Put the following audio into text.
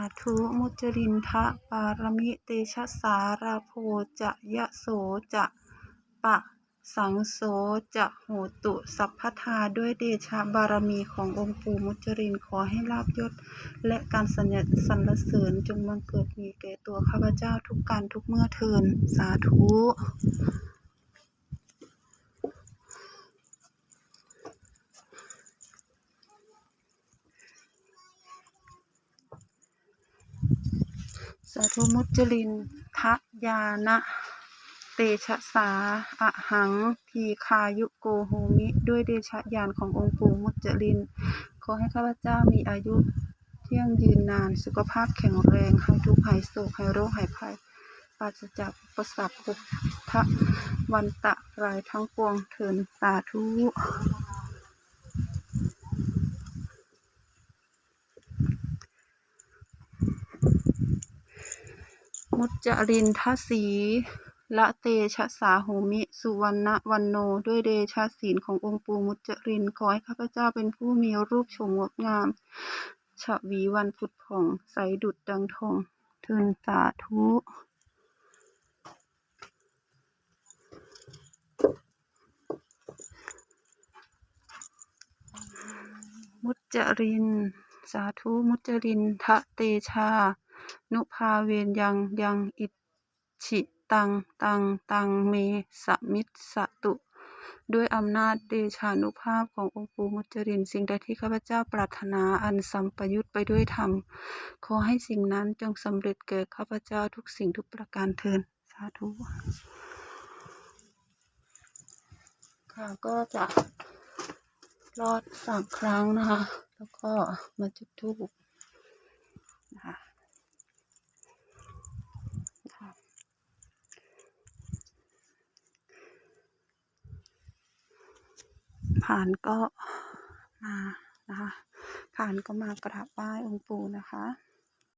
าธุมุจรินทะปารมิเตชะสาราโพจะยะโสจะปะสังโสจะโหตุสัพพทาด้วยเดชะบารมีขององค์ปู่มุจรินขอให้ลาบยศ และการสัญญสรรเสริญจงบังเกิดมีแก่ตัวข้าพเจ้าทุกการทุกเมื่อเทินสาธุ สาธุมุจลินทะยานะเตชะสาอะหัง ทีคายุโกโหมิ ด้วยเดชะญาณขององค์ปู่มุจลิน ขอให้ข้าพเจ้ามีอายุเที่ยงยืนนานสุขภาพแข็งแรงหายทุกข์หายโศกหายโรคหายภัยปราศจากอุปสรรคภุทะวันตะรายทั้งปวงเถินสาธุ มุจจรินทสีละเตชะสาโหมิ สุวรรณวันโน ด้วยเดชะศีลขององค์ปู่มุจจริน ขอให้ข้าพเจ้าเป็นผู้มีรูปโฉมงดงาม ฉวีวันผุดผ่อง ใสดุดดังทองเทินสาธุมุจจริน สาธุมุจจรินทะเตชา นุภาเวนยังยังอิจฉิตัง ตัง ตังเมสมิสสตุ ด้วยอำนาจเดชานุภาพขององค์ปู่มุจริน สิ่งใดที่ข้าพเจ้าปรารถนาอันสัมปยุตไปด้วยธรรม ขอให้สิ่งนั้นจงสำเร็จแก่ข้าพเจ้าทุกสิ่งทุกประการเทินสาธุค่ะก็จะรอดสามครั้งนะคะ แล้วก็มาจุดธูปนะคะ ผ่านก็มานะคะผ่านก็มากราบไหว้องค์ปู่นะคะ